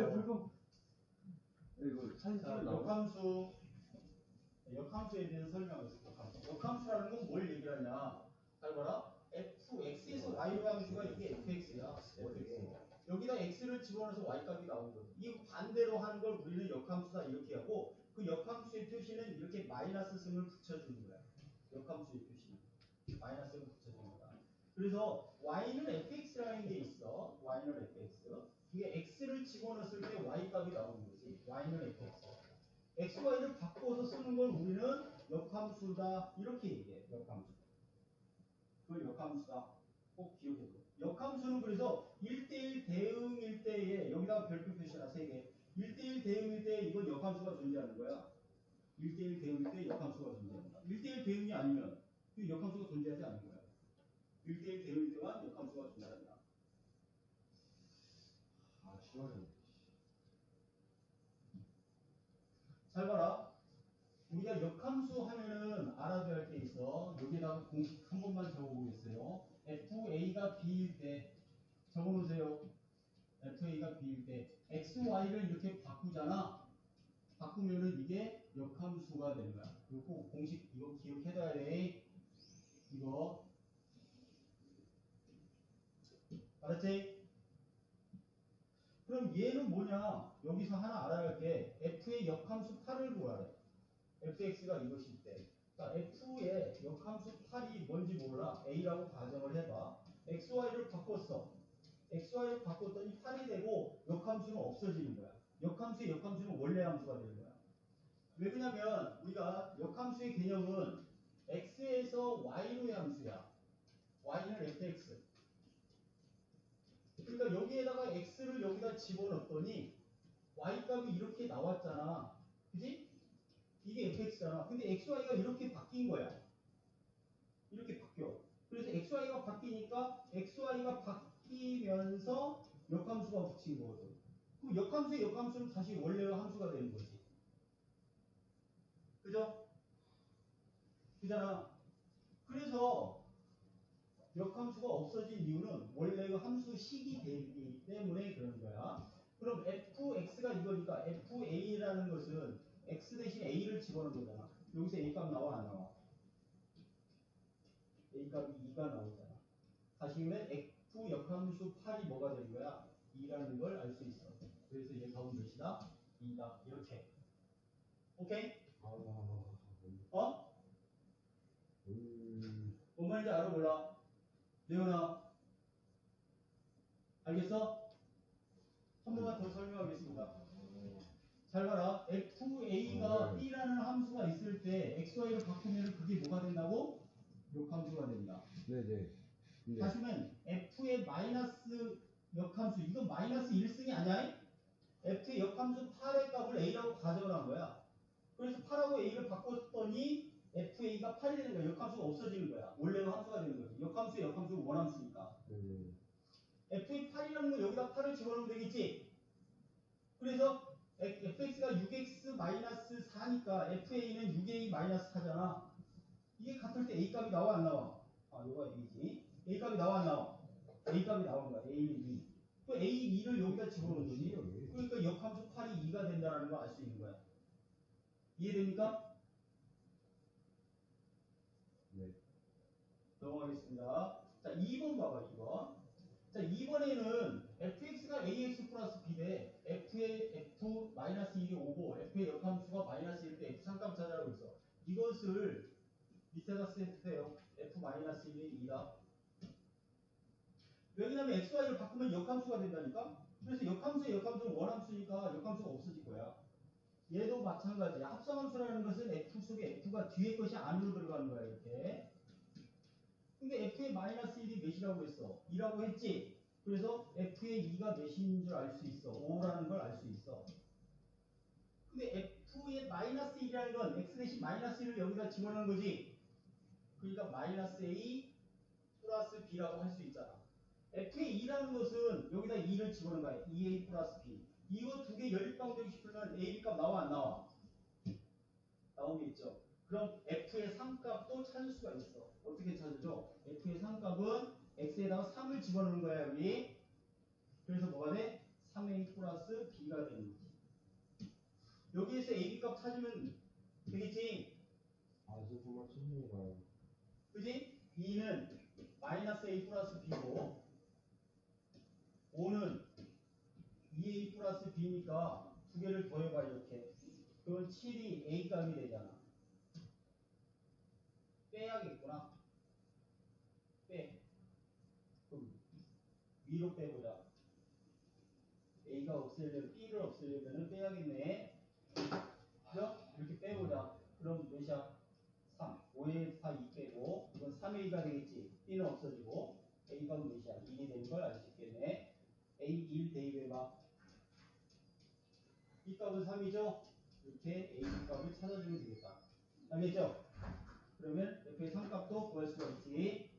불금. 이거 사진 자, 찍어 나와. 역함수 역함수에 대해서 설명하겠습니다. 역함수. 역함수라는 건 뭘 얘기하냐? 잘 봐라. fx에서 y로 함수가 이게 fx야. fx. 여기다 x를 집어넣어서 y 값이 나오거든. 이 반대로 하는 걸 우리는 역함수다 이렇게 하고 그 역함수의 표시는 이렇게 마이너스 승을 붙여주는 거야. 역함수의 표시는 마이너스를 붙여주는 거다. 그래서 y는 fx라는 게 있어. y는 fx. 이게 x를 집어넣었을 때 y 값이 나오는 거지. y는 fx. x, y를 바꿔서 쓰는 걸 우리는 역함수다 이렇게 얘기해. 역함수. 그걸 역함수다. 꼭 기억해둬. 역함수는 그래서 1대1 대응일 때에 여기다가 별표 표시나 3개. 1대1 대응일 때 이건 역함수가 존재하는 거야. 1대1 대응일 때 역함수가 존재한다. 1대1 대응이 아니면 그 역함수가 존재하지 않는 거야. 1대1 대응일 때만 역함수가 존재한다. 아, 시원해. 잘 봐라. 우리가 역함수 하면은 알아둬야 할 게 있어. 여기다가 공식 한 번만 적어보겠어요. FA가 B일 때 적어놓으세요. FA가 B일 때 X, Y를 이렇게 바꾸잖아. 바꾸면은 이게 역함수가 되는 거야. 꼭 공식 이거 기억해둬야 돼. 이거 알았지? 그럼 얘는 뭐냐? 여기서 하나 알아야 할 게 f의 역함수 8을 구하래. fx가 이것일 때. 자, f의 역함수 8이 뭔지 몰라. a라고 가정을 해봐. xy를 바꿨어. xy를 바꿨더니 8이 되고 역함수는 없어지는 거야. 역함수의 역함수는 원래 함수가 되는 거야. 왜 그러냐면 우리가 역함수의 개념은 x에서 y로의 함수야. y는 fx. 그러니까 여기에다가 x를 여기다 집어넣었더니 y 값이 이렇게 나왔잖아. 그지? 이게 fx잖아. 근데 xy가 이렇게 바뀐 거야. 이렇게 바뀌어. 그래서 xy가 바뀌니까 xy가 바뀌면서 역함수가 붙인 거거든. 그럼 역함수의 역함수는 다시 원래의 함수가 되는 거지. 그죠? 그잖아. 그래서 역함수가 없어진 이유는 원래 그 함수 식이 되기 때문에 그런 거야. 그럼 fx가 이거니까 fa라는 것은 x 대신 a를 집어넣은 거잖아. 여기서 a 값 나와 안 나와? a 값이 2가 나오잖아. 다시 그러면 f 역함수 8이 뭐가 되는 거야? 2라는 걸 알 수 있어. 그래서 얘 값은 몇이다? 2다. 이렇게. 오케이? 아, 어? 음, 뭔 말인지 알아 몰라? 레오나 알겠어? 한 번만 더 설명하겠습니다. 잘 봐라. FA가 어, 네. B라는 함수가 있을 때 XY를 바꾸면 그게 뭐가 된다고? 역함수가 된다. 네네. 근데, 다시 면 F의 마이너스 역함수 이건 마이너스 1승이 아니야? F의 역함수 8의 값을 A라고 가정을 한 거야. 그래서 8하고 A를 바꿨더니 FA가 8이 되는 거야. 역함수가 없어지는 거야. 원래의 함수가 되는 거지. 역함수의 역함수는 원함수니까. 네네. FA 8이라는 건 여기다 8을 집어넣으면 되겠지. 그래서 fx가 6x 4니까 fa는 6a 4잖아. 이게 같을 때 a 값이 나와 안 나와? 아, 이거가 a지. a 값이 나와 안 나와? a 값이 나오는 거야. a는 2. 그 a 2를 여기다 집어넣는 거지. 그러니까 역함수 8이 2가 된다는 걸 알 수 있는 거야. 이해됩니까? 네. 넘어가겠습니다. 자, 2번 봐봐, 2번. 자, 2번에는 fx가 ax 플러스 b 대 f의 f 마이너스 1이 오고 f의 역함수가 마이너스 1때 f 상값 찾아라고 있어. 이것을 밑에다 쓰세요. f 마이너스 1이 2다. 왜냐면 xy를 바꾸면 역함수가 된다니까? 그래서 역함수의 역함수는 원함수니까 역함수가 없어질 거야. 얘도 마찬가지야. 합성함수라는 것은 f 속에 f가 뒤에 것이 안으로 들어가는 거야, 이렇게. 근데 f의 마이너스 1이 몇이라고 했어? 2라고 했지? 그래서 f의 2가 몇인 줄 알 수 있어. 5라는 걸 알 수 있어. 근데 f의 마이너스 1이라는 건 x 대신 마이너스 1을 여기다 집어넣는 거지. 그러니까 마이너스 a 플러스 b라고 할 수 있잖아. f의 2라는 것은 여기다 2를 집어넣는 거야. 2a 플러스 b. 이거 두개 연립방정식 시키면 a, b값 나와 안 나와? 나오겠죠. 그럼 f의 3값도 찾을 수가 있어. 어떻게 찾으죠? f의 3값은 x에다가 3을 집어넣는 거야, 여기. 그래서 뭐가 돼? 3a 플러스 b가 되는 거지. 여기에서 a, b 값 찾으면 되겠지? 아, 저 정말 천천히가. 그지? 2는 마이너스 a 플러스 b고 5는 2a 플러스 b니까 두 개를 더해봐 이렇게 그건 7이 a 값이 되잖아 빼야겠구나 빼 그럼 위로 빼보자 a가 없애려면 b를 없애려면 빼야겠네 그죠? 이렇게 빼보자 그럼 몇이야? 3. 5에 4, 2 빼고, 이건 3a가 되겠지. b는 없어지고, a 값은 몇이야? 1이 되는 걸 알 수 있겠네. a 1 대입해봐. b 값은 3이죠? 이렇게 a 값을 찾아주면 되겠다. 알겠죠? 그러면 f의 3값도 구할 수가 있지.